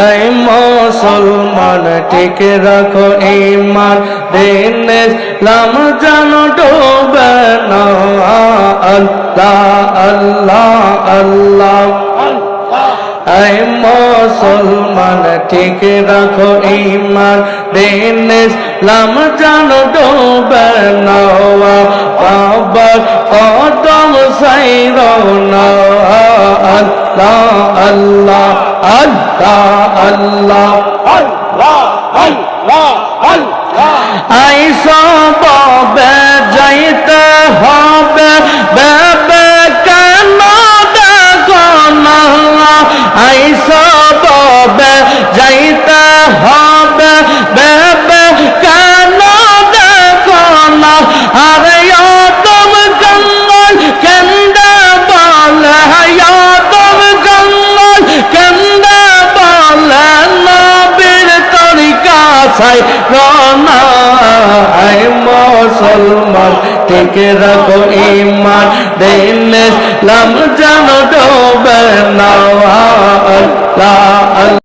এই মুসলমান, ঠিক রাখো ইমান দিন ইসলাম জানো ডোবে না। আল্লাহ আল্লাহ আল্লাহ। এই মুসলমান, ঠিক রাখো ইমান দিন ইসলাম জানো ডোবে না। বাবা কদম সাইর না। আল্লাহ আল্লাহ। আল্লাহ আল্লাহ আইসা তরিকা সাই রনা আই মুসলমান ঠিক রাখো ইমান দিন লাম জানো ডোবে না।